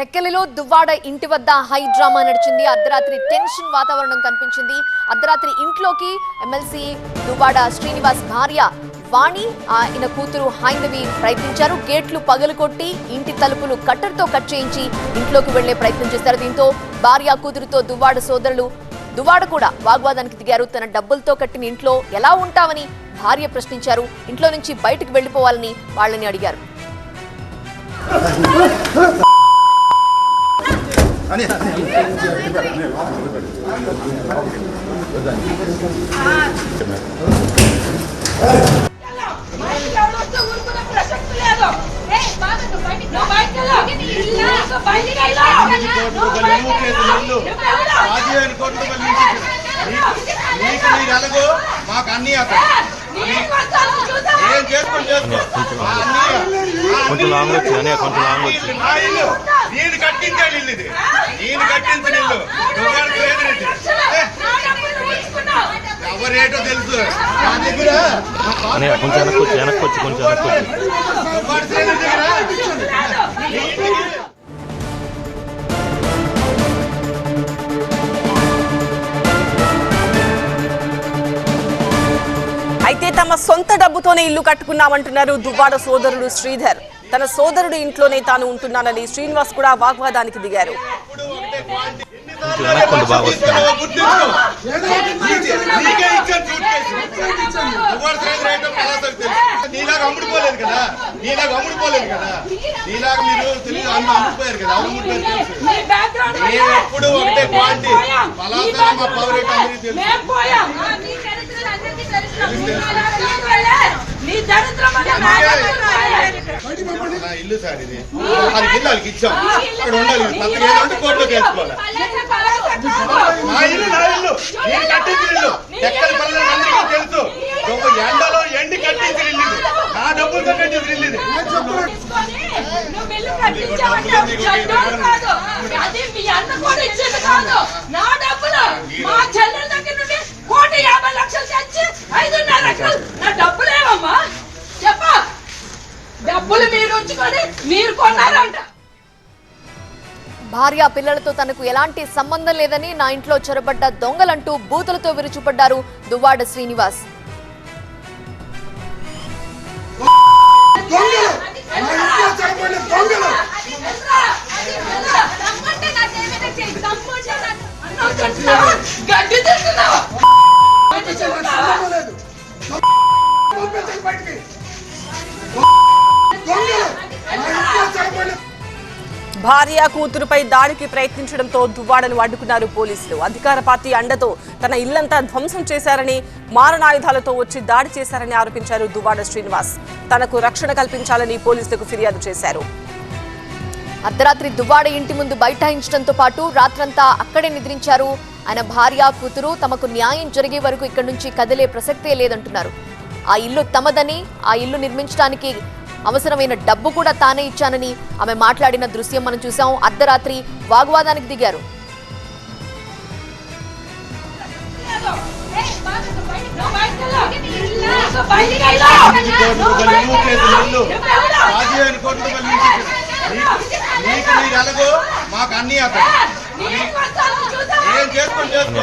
టెక్కలిలో దువ్వాడ ఇంటి వద్ద high drama నడిచింది. అర్ధరాత్రి టెన్షన్ వాతావరణం కనిపించింది. అర్ధరాత్రి ఇంట్లోకి ఎమ్మెల్సీ దువ్వాడ శ్రీనివాస్ భార్య వాణి ఆయన కూతురు హైందవి ప్రయత్నించారు. గేట్లు పగలుకొట్టి ఇంటి తలుపులు కట్టర్తో కట్ చేయించి ఇంట్లోకి వెళ్ళే ప్రయత్నం చేశారు. దీంతో భార్య కూతురుతో దువ్వాడ సోదరులు దువ్వాడ కూడా వాగ్వాదానికి దిగారు. తన డబ్బులతో కట్టిన ఇంట్లో ఎలా ఉంటావని భార్య ప్రశ్నించారు. ఇంట్లో నుంచి బయటకు వెళ్ళిపోవాలని వాళ్ళని అడిగారు. కోట్ల నీకు మీరు ఎలాగో మాకు అన్ని అక్కడ. కొంచెం లాంగ్ వచ్చి అనే కొంచెం లాంగ్ వచ్చి. ఇది నా ఇల్లు నేను కట్టించాడు ఇల్లు. ఇది. నేను కట్టించిన ఇల్లు. ఎవరేటో తెలుసు కొంచెం వెనక్కి వచ్చి వెనక్కి వచ్చి కొంచెం వెనక్కి సొంత డబ్బుతోనే ఇల్లు కట్టుకున్నామంటున్నారు దువ్వాడ సోదరుడు శ్రీధర్ తన సోదరుడు ఇంట్లోనే తాను ఉంటున్నానని శ్రీనివాస్ కూడా వాగ్వాదానికి దిగారు. నీలాగా అమ్ముడుపోలేదు కదా నీలాగా అమ్ముడుపోలేదు కదా నీలాగా మీరు తెలియదు అమ్మ అమ్ముడుపోయారు కదా అమ్ముడుపోయారు ఎప్పుడు ఒకటే క్వాలిటీ. మా పవర్ అందరికీ తెలుసు. నీ దరిద్రం నా ఇల్లు సార్ ఇది. అది ఇల్లు వాళ్ళకి ఇచ్చాం. అక్కడ ఉండాలి. పక్కన ఏదంటే కోర్టులో తెలుసుకోవాలి. నా ఇల్లు నా ఇల్లు. నేను కట్టించిన ఇల్లు. ఎక్కడ పనులు అందరికీ తెలుసు. ఒక ఎండలో ఎండి కట్టించిన ఇల్లు ఇది. నా డబ్బులతో కట్టించిన ఇల్లు ఇది. తీసుకొని నువ్వు ఇల్లు కట్టించావంటే చెడ్డోడు కాదు. అది మీ అన్న కూడా ఇచ్చేది కాదు. నా డబ్బులు మా మీరు కొన్నారంట. భార్య పిల్లలతో తనకు ఎలాంటి సంబంధం లేదని నా ఇంట్లో చొరబడ్డ దొంగలంటూ బూతులతో విరుచుపడ్డారు దువ్వాడ శ్రీనివాస్. భార్య కూతురుపై దాడికి ప్రయత్నించడంతో దువ్వాడను అడ్డుకున్నారు పోలీసులు. అధికార పార్టీ అండతో తన ఇల్లంతా ధ్వంసం చేశారని మారణాయుధాలతో వచ్చి దాడి చేశారని ఆరోపించారు దువ్వాడ శ్రీనివాస్. తనకు రక్షణ కల్పించాలని పోలీసులకు ఫిర్యాదు చేశారు. అర్ధరాత్రి దువ్వాడ ఇంటి ముందు బైఠాయించడంతో పాటు రాత్రంతా అక్కడే నిద్రించారు. ఆయన భార్య కూతురు తమకు న్యాయం జరిగే వరకు ఇక్కడి నుంచి కదిలే ప్రసక్తే లేదంటున్నారు. ఆ ఇల్లు తమదని ఆ ఇల్లు నిర్మించడానికి అవసరమైన డబ్బు కూడా తానే ఇచ్చానని ఆమె మాట్లాడిన దృశ్యం మనం చూసాం. అర్ధరాత్రి వాగ్వాదానికి దిగారు. మాకు అన్ని చూద్దాం. ఏం చేసుకొని చేసుకో